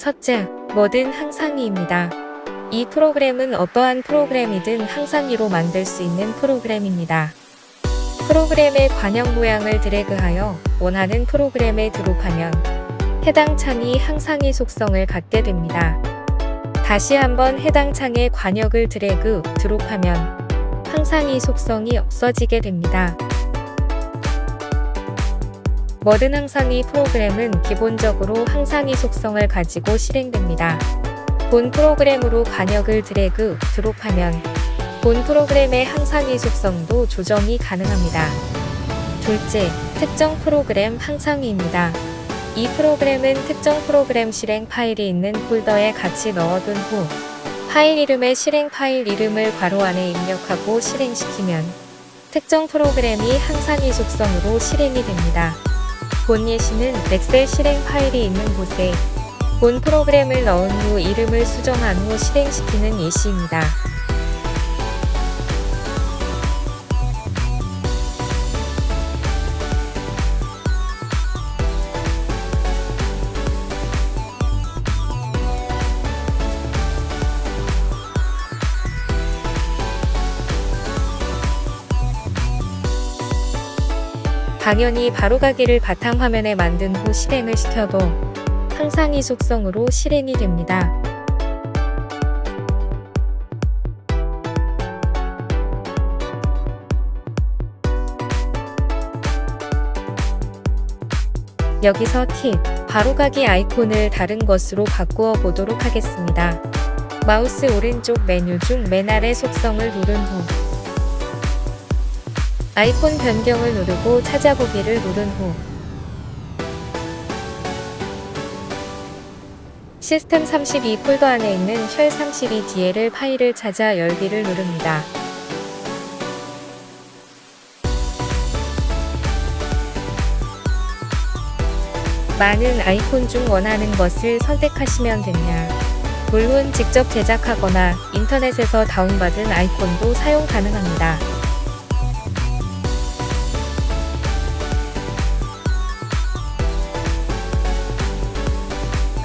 첫째, 뭐든 항상이입니다. 이 프로그램은 어떠한 프로그램이든 항상이로 만들 수 있는 프로그램입니다. 프로그램의 관형 모양을 드래그하여 원하는 프로그램에 드롭하면 해당 창이 항상이 속성을 갖게 됩니다. 다시 한번 해당 창의 관역을 드래그, 드롭하면 항상이 속성이 없어지게 됩니다. 뭐든 항상이 프로그램은 기본적으로 항상이 속성을 가지고 실행됩니다. 본 프로그램으로 관역을 드래그, 드롭하면 본 프로그램의 항상이 속성도 조정이 가능합니다. 둘째, 특정 프로그램 항상위입니다. 이 프로그램은 특정 프로그램 실행 파일이 있는 폴더에 같이 넣어둔 후 파일 이름의 실행 파일 이름을 괄호 안에 입력하고 실행시키면 특정 프로그램이 항상이 속성으로 실행이 됩니다. 본 예시는 엑셀 실행 파일이 있는 곳에 본 프로그램을 넣은 후 이름을 수정한 후 실행시키는 예시입니다. 당연히 바로가기를 바탕화면에 만든 후 실행을 시켜도 항상 이 속성으로 실행이 됩니다. 여기서 팁, 바로가기 아이콘을 다른 것으로 바꾸어 보도록 하겠습니다. 마우스 오른쪽 메뉴 중 맨 아래 속성을 누른 후 아이콘 변경을 누르고 찾아보기를 누른 후 시스템 32 폴더 안에 있는 쉘 32 DL 파일을 찾아 열기를 누릅니다. 많은 아이콘 중 원하는 것을 선택하시면 됩니다. 물론 직접 제작하거나 인터넷에서 다운받은 아이콘도 사용 가능합니다.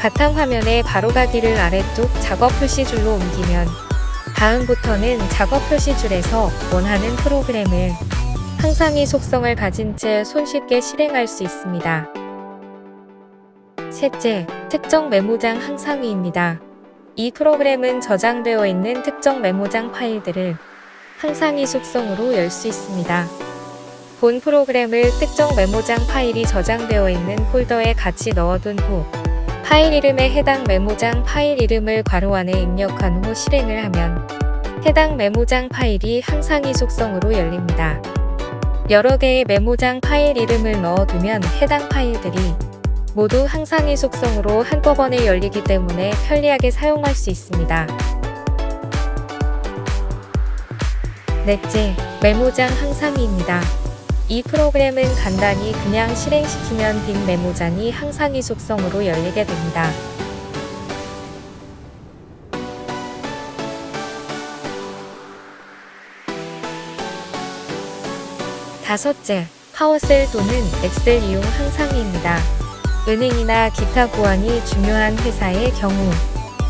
바탕화면의 바로가기를 아래쪽 작업 표시줄로 옮기면 다음부터는 작업 표시줄에서 원하는 프로그램을 항상이 속성을 가진 채 손쉽게 실행할 수 있습니다. 셋째, 특정 메모장 항상위입니다. 이 프로그램은 저장되어 있는 특정 메모장 파일들을 항상이 속성으로 열 수 있습니다. 본 프로그램을 특정 메모장 파일이 저장되어 있는 폴더에 같이 넣어둔 후 파일 이름에 해당 메모장 파일 이름을 괄호 안에 입력한 후 실행을 하면 해당 메모장 파일이 항상이 속성으로 열립니다. 여러 개의 메모장 파일 이름을 넣어두면 해당 파일들이 모두 항상이 속성으로 한꺼번에 열리기 때문에 편리하게 사용할 수 있습니다. 넷째, 메모장 항상이입니다. 이 프로그램은 간단히 그냥 실행시키면 빈 메모장이 항상 이 속성으로 열리게 됩니다. 다섯째, 파워셀 또는 엑셀 이용 항상이입니다. 은행이나 기타 보안이 중요한 회사의 경우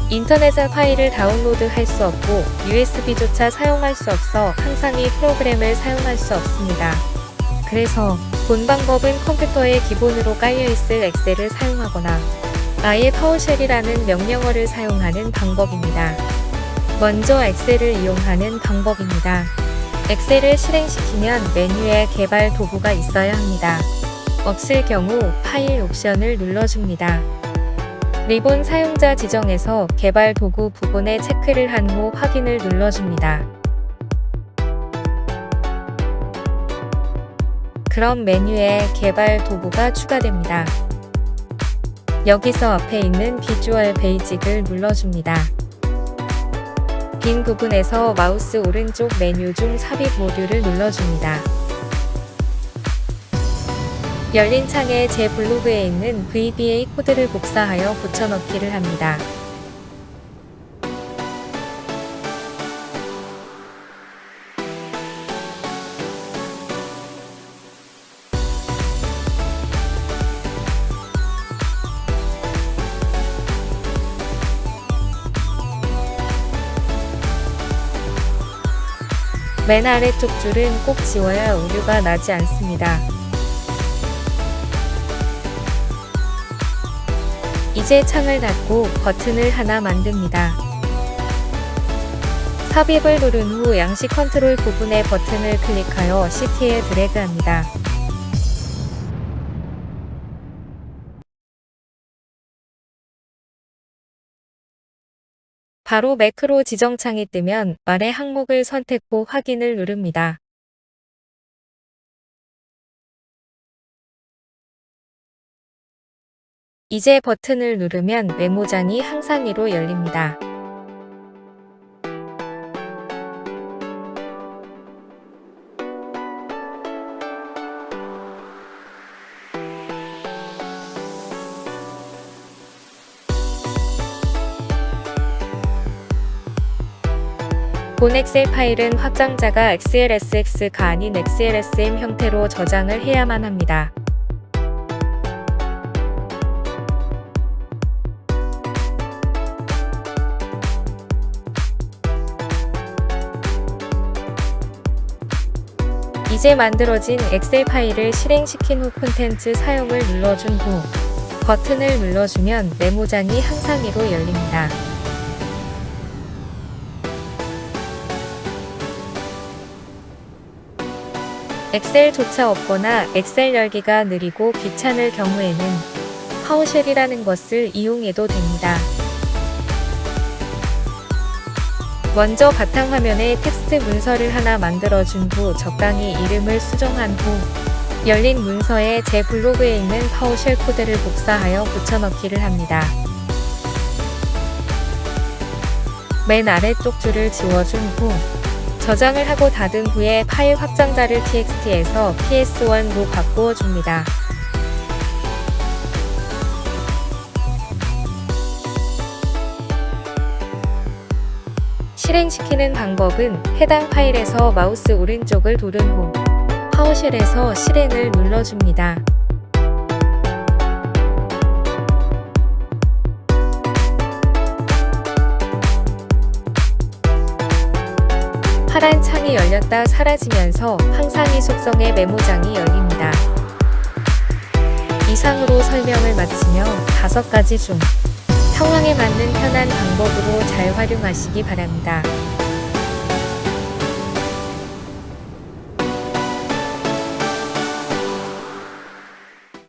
인터넷에 파일을 다운로드 할 수 없고 USB조차 사용할 수 없어 항상 이 프로그램을 사용할 수 없습니다. 그래서 본 방법은 컴퓨터에 기본으로 깔려있을 엑셀을 사용하거나 아예 파워쉘이라는 명령어를 사용하는 방법입니다. 먼저 엑셀을 이용하는 방법입니다. 엑셀을 실행시키면 메뉴에 개발 도구가 있어야 합니다. 없을 경우 파일 옵션을 눌러줍니다. 리본 사용자 지정에서 개발 도구 부분에 체크를 한 후 확인을 눌러줍니다. 그럼 메뉴에 개발 도구가 추가됩니다. 여기서 앞에 있는 비주얼 베이직을 눌러줍니다. 빈 부분에서 마우스 오른쪽 메뉴 중 삽입 모듈을 눌러줍니다. 열린 창에 제 블로그에 있는 VBA 코드를 복사하여 붙여넣기를 합니다. 맨 아래쪽 줄은 꼭 지워야 오류가 나지 않습니다. 이제 창을 닫고 버튼을 하나 만듭니다. 삽입을 누른 후 양식 컨트롤 부분의 버튼을 클릭하여 CT에 드래그합니다. 바로 매크로 지정창이 뜨면 아래 항목을 선택 후 확인을 누릅니다. 이제 버튼을 누르면 메모장이 항상위로 열립니다. 본 엑셀 파일은 확장자가 XLSX가 아닌 XLSM 형태로 저장을 해야만 합니다. 이제 만들어진 엑셀 파일을 실행시킨 후 콘텐츠 사용을 눌러준 후 버튼을 눌러주면 메모장이 항상위로 열립니다. 엑셀조차 없거나 엑셀 열기가 느리고 귀찮을 경우에는 파워쉘이라는 것을 이용해도 됩니다. 먼저 바탕화면에 텍스트 문서를 하나 만들어준 후 적당히 이름을 수정한 후 열린 문서에 제 블로그에 있는 파워쉘 코드를 복사하여 붙여넣기를 합니다. 맨 아래쪽 줄을 지워준 후 저장을 하고 닫은 후에 파일 확장자를 txt에서 ps1로 바꾸어 줍니다. 실행시키는 방법은 해당 파일에서 마우스 오른쪽을 도른 후 파워쉘에서 실행을 눌러줍니다. 열렸다 사라지면서 항상 이 속성의 메모장이 열립니다. 이상으로 설명을 마치며 다섯 가지 중 상황에 맞는 편한 방법으로 잘 활용하시기 바랍니다.